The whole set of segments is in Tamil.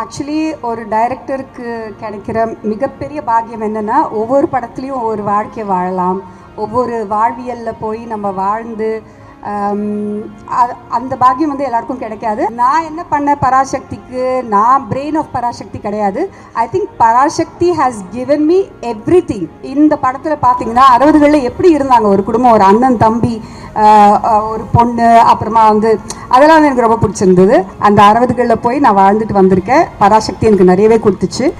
ஆக்சுவலி ஒரு டைரக்டருக்கு கிடைக்கிற மிகப்பெரிய பாக்கியம் என்னென்னா ஒவ்வொரு படத்துலையும் ஒவ்வொரு வாழ்க்கை வாழலாம். ஒவ்வொரு வாழ்வியலில் போய் நம்ம வாழ்ந்து அ- அந்த பாக்கியம் வந்து எல்லாருக்கும் கிடைக்காது. நான் என்ன பண்ண பராசக்திக்கு நான் பிரெயின் ஆஃப் பராசக்தி கிடையாது. I think Parasakthi has given me everything இந்த படத்தில் பார்த்தீங்கன்னா அறுபதுகளில் எப்படி இருந்தாங்க? ஒரு குடும்பம் ஒரு அண்ணன் தம்பி ஒரு பொண்ணு அப்புறமா வந்து அதெல்லாம் வந்து எனக்கு ரொம்ப பிடிச்சிருந்தது. அந்த அறுபதுகளில் போய் நான் வாழ்ந்துட்டு வந்திருக்கேன். பராசக்தி எனக்கு நிறையவே கொடுத்துச்சு.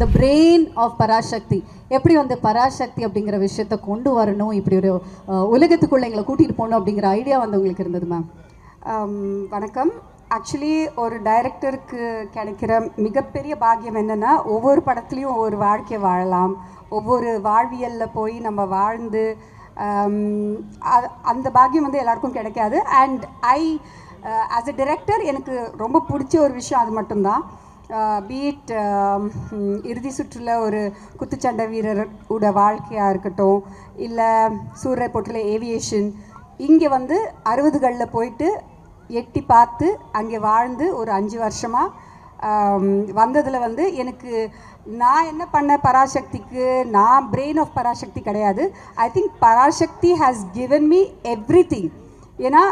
The brain of Parasakthi. எப்படி வந்து பராசக்தி அப்படிங்கிற விஷயத்த கொண்டு வரணும்? இப்படி ஒரு உலகத்துக்குள்ளே உலகத்துக்குள்ள எங்களை கூட்டிட்டு போகணும் அப்படிங்கிற ஐடியா வந்து உங்களுக்கு இருந்தது மேம் um, வணக்கம். ஆக்சுவலி ஒரு டைரக்டருக்கு கிடைக்கிற மிகப்பெரிய பாக்கியம் என்னென்னா ஒவ்வொரு படத்துலையும் ஒவ்வொரு வாழ்க்கையை வாழலாம். ஒவ்வொரு வாழ்வியலில் போய் நம்ம வாழ்ந்து um, அந்த பாக்கியம் வந்து எல்லாருக்கும் கிடைக்காது. And I as a director எனக்கு ரொம்ப பிடிச்ச ஒரு விஷயம் அது மட்டும்தான். பீட் இறுதி சுற்றில் ஒரு குத்துச்சண்டை வீரரோட வாழ்க்கையாக இருக்கட்டும் இல்லை சூரிய போட்டில் ஏவியேஷன் இங்கே வந்து அறுபதுகளில் போயிட்டு எட்டி பார்த்து அங்கே வாழ்ந்து ஒரு அஞ்சு வருஷமாக வந்ததில் வந்து எனக்கு நான் என்ன பண்ண பராசக்திக்கு நான் பிரெயின் ஆஃப் பராசக்தி கிடையாது. I think Parasakthi has given me everything ஏன்னா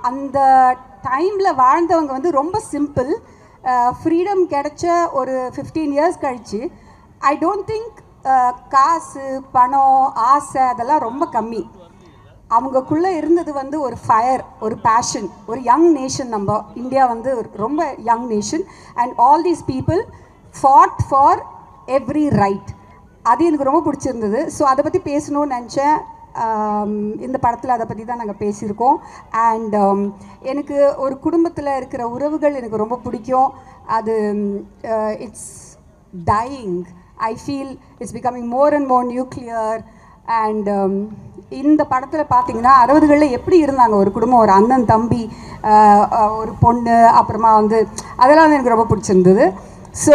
அந்த டைமில் வாழ்ந்தவங்க வந்து ரொம்ப சிம்பிள் Uh, ஃப்ரீடம் கிடைச்ச ஒரு ஃபிஃப்டீன் இயர்ஸ் கழிச்சு ஐ டோன்ட் திங்க் காசு பணம் ஆசை அதெல்லாம் ரொம்ப கம்மி. அவங்கக்குள்ளே இருந்தது வந்து ஒரு ஃபயர் ஒரு பேஷன் ஒரு யங் நேஷன் நம்ம. இந்தியா வந்து ஒரு ரொம்ப young nation and all these people fought for every right அது எனக்கு ரொம்ப பிடிச்சிருந்தது. ஸோ அதை பற்றி பேசணும்னு நினச்சேன். இந்த படத்தில் அதை பற்றி தான் நாங்கள் பேசியிருக்கோம். அண்ட் எனக்கு ஒரு குடும்பத்தில் இருக்கிற உறவுகள் எனக்கு ரொம்ப பிடிக்கும். அது it's dying I feel it's becoming more and more nuclear and இந்த படத்தில் பார்த்தீங்கன்னா அறுபதுகளில் எப்படி இருந்தாங்க? ஒரு குடும்பம் ஒரு அண்ணன் தம்பி ஒரு பொண்ணு அப்புறமா வந்து அதெல்லாம் வந்து எனக்கு ரொம்ப பிடிச்சிருந்தது. ஸோ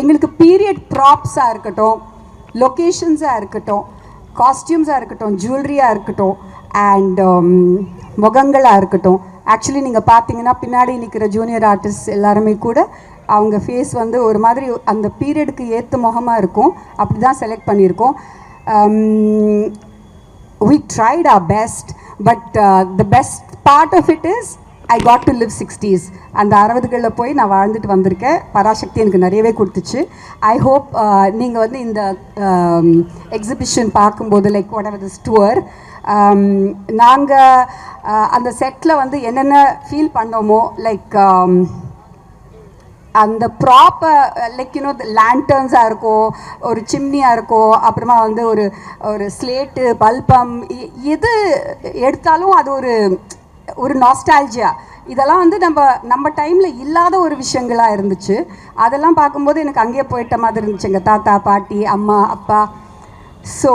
எங்களுக்கு பீரியட் ப்ராப்ஸாக இருக்கட்டும். லொக்கேஷன்ஸாக இருக்கட்டும் காஸ்டியூம்ஸாக இருக்கட்டும் ஜுவல்லரியாக இருக்கட்டும் அண்ட் um, முகங்களாக இருக்கட்டும். ஆக்சுவலி நீங்கள் பார்த்தீங்கன்னா பின்னாடி நிற்கிற ஜூனியர் ஆர்டிஸ்ட் எல்லாருமே கூட அவங்க ஃபேஸ் வந்து ஒரு மாதிரி அந்த பீரியடுக்கு ஏற்ற முகமாக இருக்கும். அப்படி தான் செலக்ட் பண்ணியிருக்கோம் we tried our best but the best part of it is I got to live sixties அந்த அறுபதுகளில் போய் நான் வாழ்ந்துட்டு வந்திருக்கேன். பராசக்தி எனக்கு நிறையவே கொடுத்துச்சு. ஐ ஹோப் uh, நீங்கள் வந்து இந்த um, எக்ஸிபிஷன் பார்க்கும்போது like whatever this tour நாங்கள் அந்த செட்டில் வந்து என்னென்ன ஃபீல் பண்ணோமோ லைக் um, அந்த ப்ராப்பர் லைக் யூனோ லேண்டர்ன்ஸாக இருக்கும் ஒரு சிம்னியாக இருக்கும் அப்புறமா வந்து ஒரு ஒரு ஸ்லேட்டு பல்பம் எது எடுத்தாலும் அது ஒரு ஒரு நாஸ்டால்ஜியா இதெல்லாம் வந்து நம்ம நம்ம டைமில் இல்லாத ஒரு விஷயங்களாக இருந்துச்சு. அதெல்லாம் பார்க்கும்போது எனக்கு அங்கேயே போயிட்ட மாதிரி இருந்துச்சு எங்கள் தாத்தா பாட்டி அம்மா அப்பா. ஸோ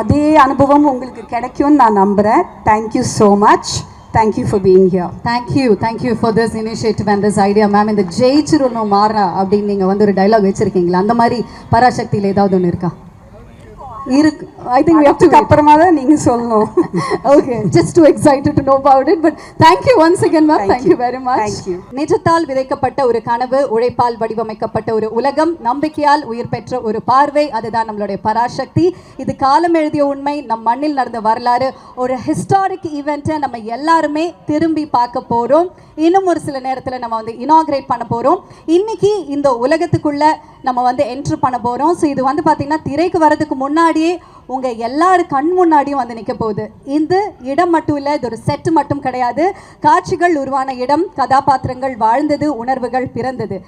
அதே அனுபவம் உங்களுக்கு கிடைக்கும்னு நான் நம்புகிறேன் thank you so much thank you for being here thank you thank you for this initiative and this idea ma'am இந்த ஜெயிச்சிருணும் மாறா அப்படின்னு நீங்கள் வந்து ஒரு டைலாக் வச்சுருக்கீங்களா? அந்த மாதிரி பராசக்தியில் ஏதாவது ஒன்று இருக்கா? இருக்கு. ஐ திங்க் அதுக்கு அப்புறமா தான் நீங்கள் சொல்லணும். Okay just too excited to know about it but thank you once again ma'am thank you. Very much you. நிஜத்தால் விதைக்கப்பட்ட ஒரு கனவு உழைப்பால் வடிவமைக்கப்பட்ட ஒரு உலகம் நம்பிக்கையால் உயிர் பெற்ற ஒரு பார்வை அதுதான் நம்மளுடைய பராசக்தி. இது காலம் எழுதிய உண்மை நம் மண்ணில் நடந்த வரலாறு ஒரு ஹிஸ்டாரிக் ஈவெண்ட்டை நம்ம எல்லாருமே திரும்பி பார்க்க போறோம். இன்னும் ஒரு சில நேரத்தில் நம்ம வந்து இனாகிரேட் பண்ண போறோம். இன்னைக்கு இந்த உலகத்துக்குள்ள நம்ம வந்து என்ட்ரு பண்ண போகிறோம் ஸோ இது வந்து பார்த்திங்கன்னா திரைக்கு வரதுக்கு முன்னாடியே உங்கள் எல்லாரும் கண் முன்னாடியும் வந்து நிற்க போகுது. இந்த இடம் மட்டும் இல்லை இது ஒரு செட் மட்டும் கிடையாது. காட்சிகள் உருவான இடம் கதாபாத்திரங்கள் வாழ்ந்தது உணர்வுகள் பிறந்தது.